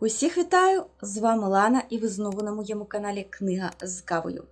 Усіх вітаю! З вами Лана, і ви знову на моєму каналі Книга з кавою.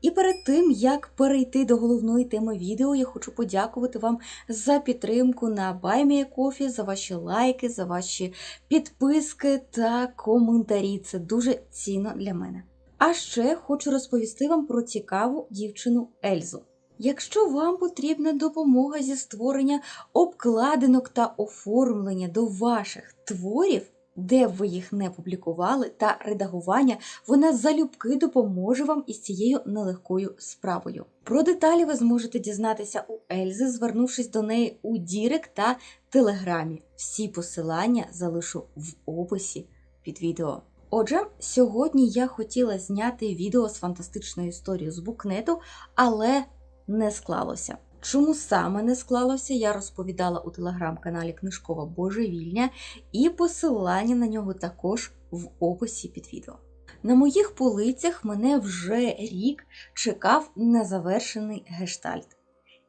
І перед тим, як перейти до головної теми відео, я хочу подякувати вам за підтримку на BuyMeACoffee, за ваші лайки, за ваші підписки та коментарі. Це дуже цінно для мене. А ще хочу розповісти вам про цікаву дівчину Ельзу. Якщо вам потрібна допомога зі створення обкладинок та оформлення до ваших творів, де б ви їх не публікували, та редагування, вона залюбки допоможе вам із цією нелегкою справою. Про деталі ви зможете дізнатися у Ельзи, звернувшись до неї у Дірект та Телеграмі. Всі посилання залишу в описі під відео. Отже, сьогодні я хотіла зняти відео з фантастичною історією з букнету, але не склалося. Чому саме не склалося, я розповідала у телеграм-каналі Книжкова Божевільня, і посилання на нього також в описі під відео. На моїх полицях мене вже рік чекав незавершений гештальт.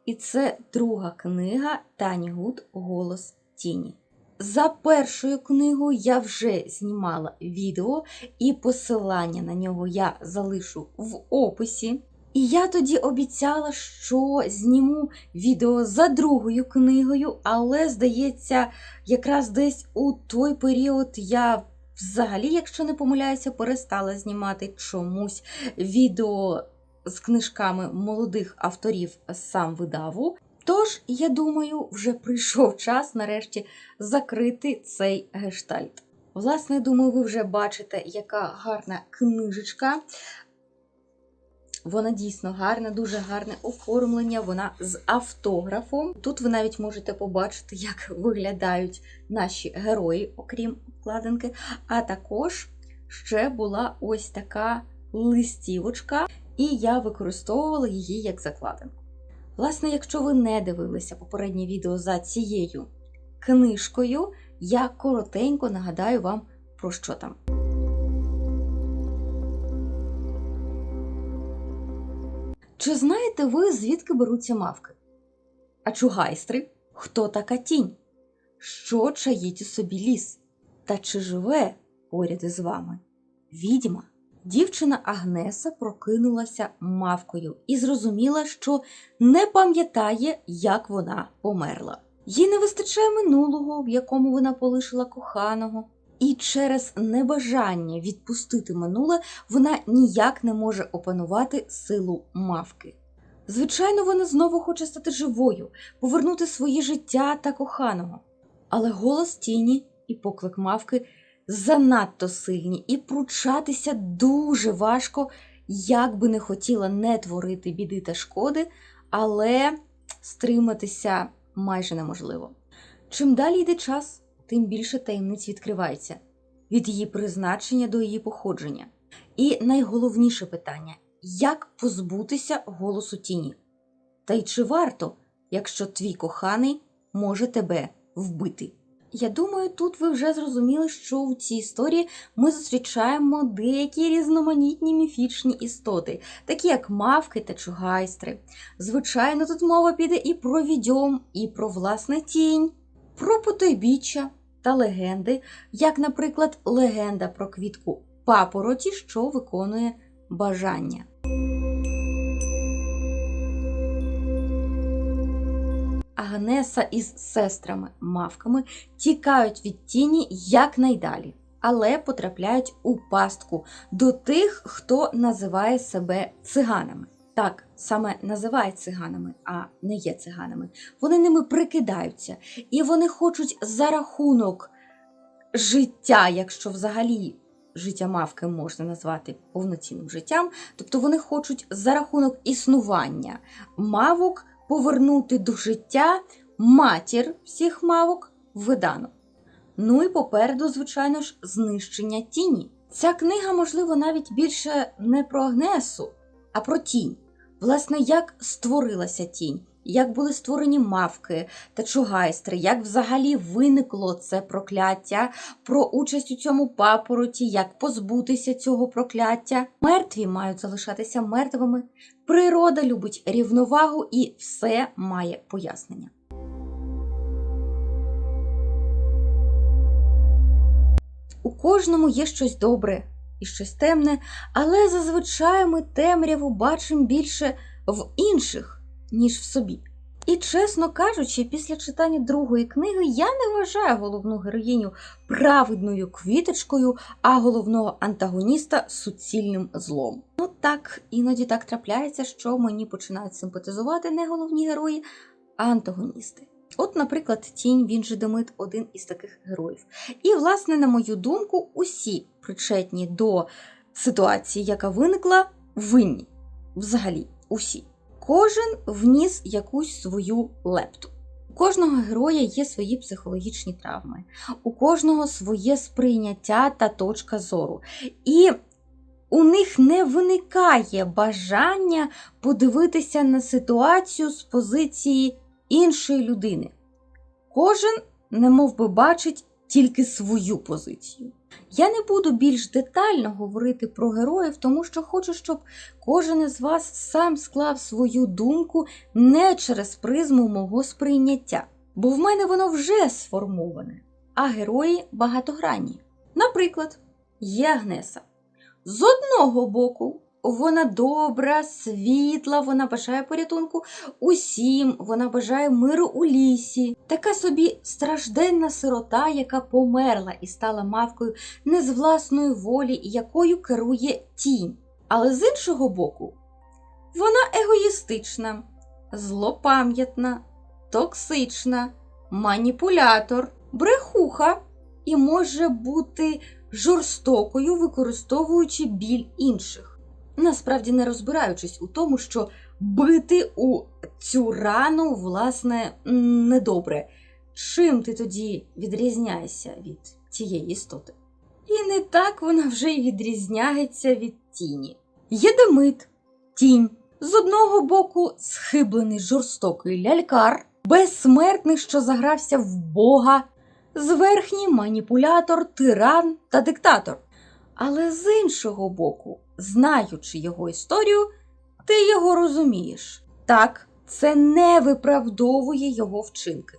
І це друга книга Тані Гуд Голос Тіні. За першою книгою я вже знімала відео, і посилання на нього я залишу в описі. І я тоді обіцяла, що зніму відео за другою книгою, але, здається, якраз десь у той період я взагалі, якщо не помиляюся, перестала знімати чомусь відео з книжками молодих авторів сам видаву. Тож, я думаю, вже прийшов час нарешті закрити цей гештальт. Власне, думаю, ви вже бачите, яка гарна книжечка. Вона дійсно гарна, дуже гарне оформлення, вона з автографом. Тут ви навіть можете побачити, як виглядають наші герої, окрім обкладинки. А також ще була ось така листівочка, і я використовувала її як закладинку. Власне, якщо ви не дивилися попереднє відео за цією книжкою, я коротенько нагадаю вам про що там. Чи знаєте ви, звідки беруться мавки? А чугайстри? Хто така тінь? Що чаїть у собі ліс? Та чи живе поряд із вами? Відьма. Дівчина Агнеса прокинулася мавкою і зрозуміла, що не пам'ятає, як вона померла. Їй не вистачає минулого, в якому вона полишила коханого, і через небажання відпустити минуле вона ніяк не може опанувати силу мавки. Звичайно, вона знову хоче стати живою, повернути своє життя та коханого. Але голос тіні і поклик мавки занадто сильні, і пручатися дуже важко, як би не хотіла не творити біди та шкоди, але стриматися майже неможливо. Чим далі йде час, тим більше таємниць відкривається від її призначення до її походження. І найголовніше питання як позбутися голосу тіні? Та й чи варто, якщо твій коханий може тебе вбити? Я думаю, тут ви вже зрозуміли, що в цій історії ми зустрічаємо деякі різноманітні міфічні істоти, такі як мавки та чугайстри. Звичайно, тут мова піде і про відьом, і про власне тінь, про потойбіччя та легенди, як, наприклад, легенда про квітку папороті, що виконує бажання. Агнеса із сестрами-мавками тікають від тіні якнайдалі, але потрапляють у пастку до тих, хто називає себе циганами. Так, саме називають циганами, а не є циганами. Вони ними прикидаються, і вони хочуть за рахунок життя, якщо взагалі життя мавки можна назвати повноцінним життям, тобто вони хочуть за рахунок існування мавок повернути до життя матір всіх мавок видану. Ну і попереду, звичайно ж, знищення тіні. Ця книга, можливо, навіть більше не про Агнесу, а про тінь. Власне, як створилася тінь, як були створені мавки та чугайстри, як взагалі виникло це прокляття, про участь у цьому папороті, як позбутися цього прокляття. Мертві мають залишатися мертвими. Природа любить рівновагу і все має пояснення. У кожному є щось добре і щось темне, але зазвичай ми темряву бачимо більше в інших, ніж в собі. І, чесно кажучи, після читання другої книги я не вважаю головну героїню праведною квіточкою, а головного антагоніста суцільним злом. Ну так, іноді так трапляється, що мені починають симпатизувати не головні герої, а антагоністи. От, наприклад, тінь він же Демид один із таких героїв. І, власне, на мою думку, усі причетні до ситуації, яка виникла, винні. Взагалі, усі. Кожен вніс якусь свою лепту. У кожного героя є свої психологічні травми, у кожного своє сприйняття та точка зору. І у них не виникає бажання подивитися на ситуацію з позиції іншої людини. Кожен, немов би, бачить тільки свою позицію. Я не буду більш детально говорити про героїв, тому що хочу, щоб кожен із вас сам склав свою думку не через призму мого сприйняття, бо в мене воно вже сформоване, а герої багатогранні. Наприклад, є Агнеса. З одного боку, вона добра, світла, вона бажає порятунку усім, вона бажає миру у лісі. Така собі стражденна сирота, яка померла і стала мавкою не з власної волі, якою керує тінь. Але з іншого боку, вона егоїстична, злопам'ятна, токсична, маніпулятор, брехуха і може бути жорстокою, використовуючи біль інших. Насправді не розбираючись у тому, що бити у цю рану, власне, недобре. Чим ти тоді відрізняєшся від тієї істоти? І не так вона вже й відрізняється від тіні. Є Демид, тінь. З одного боку, схиблений жорстокий лялькар, безсмертний, що загрався в Бога, зверхній маніпулятор, тиран та диктатор. Але з іншого боку, знаючи його історію, ти його розумієш. Так, це не виправдовує його вчинки,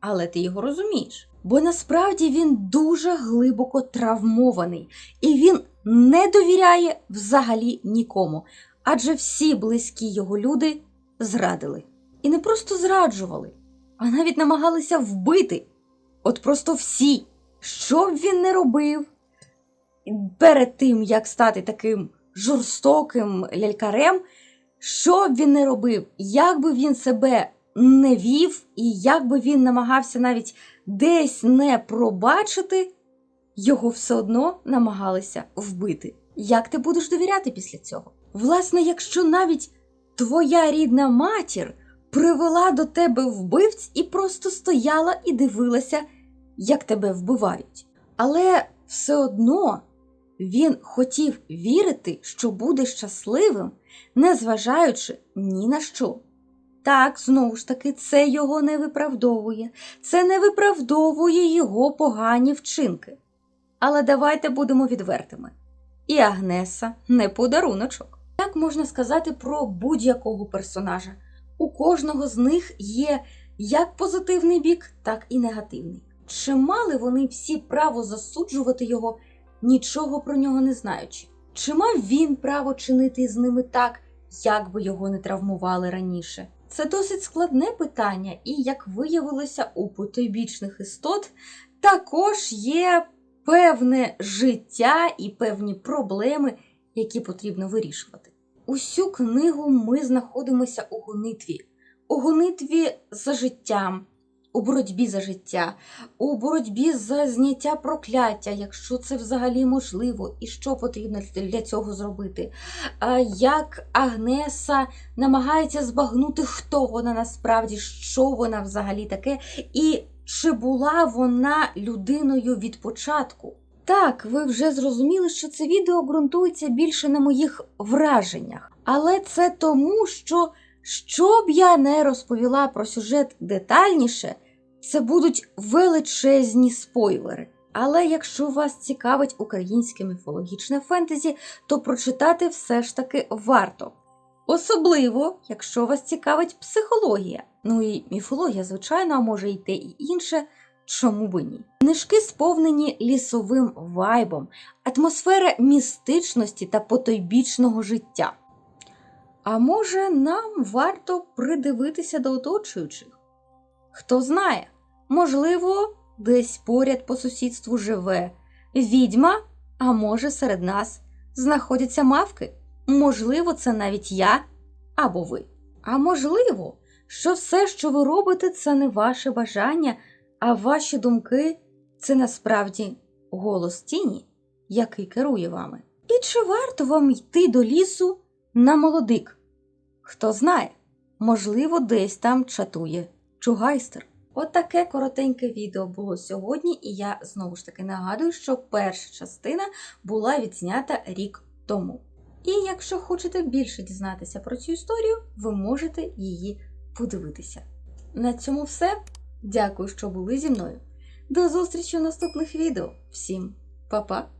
але ти його розумієш. Бо насправді він дуже глибоко травмований і він не довіряє взагалі нікому, адже всі близькі його люди зрадили. І не просто зраджували, а навіть намагалися вбити. От просто всі, що б він не робив перед тим, як стати таким жорстоким лялькарем, що б він не робив, як би він себе не вів, і як би він намагався навіть десь не пробачити, його все одно намагалися вбити. Як ти будеш довіряти після цього? Власне, якщо навіть твоя рідна матір привела до тебе вбивць і просто стояла і дивилася, як тебе вбивають. Але все одно він хотів вірити, що буде щасливим, незважаючи ні на що. Так, знову ж таки, це його не виправдовує, це не виправдовує його погані вчинки. Але давайте будемо відвертими. І Агнеса не подаруночок. Так можна сказати про будь-якого персонажа. У кожного з них є як позитивний бік, так і негативний. Чи мали вони всі право засуджувати його, нічого про нього не знаючи? Чи мав він право чинити з ними так, як би його не травмували раніше? Це досить складне питання, і, як виявилося, у потойбічних істот також є певне життя і певні проблеми, які потрібно вирішувати. Усю книгу ми знаходимося у гонитві, у гонитві за життям, у боротьбі за життя, у боротьбі за зняття прокляття, якщо це взагалі можливо, і що потрібно для цього зробити. Як Агнеса намагається збагнути, хто вона насправді, що вона взагалі таке, і чи була вона людиною від початку. Так, ви вже зрозуміли, що це відео ґрунтується більше на моїх враженнях, але це тому, що що б я не розповіла про сюжет детальніше, це будуть величезні спойлери. Але якщо вас цікавить українське міфологічне фентезі, то прочитати все ж таки варто. Особливо, якщо вас цікавить психологія. Ну і міфологія, звичайно, а може й те і інше, чому би ні. Книжки сповнені лісовим вайбом, атмосфера містичності та потойбічного життя. А може, нам варто придивитися до оточуючих? Хто знає, можливо, десь поряд по сусідству живе відьма, а може, серед нас знаходяться мавки. Можливо, це навіть я або ви. А можливо, що все, що ви робите, це не ваше бажання, а ваші думки це насправді голос тіні, який керує вами. І чи варто вам йти до лісу на молодик? Хто знає, можливо, десь там чатує чугайстер. Отаке коротеньке відео було сьогодні, і я знову ж таки нагадую, що перша частина була відзнята рік тому. І якщо хочете більше дізнатися про цю історію, ви можете її подивитися. На цьому все. Дякую, що були зі мною. До зустрічі у наступних відео. Всім па-па!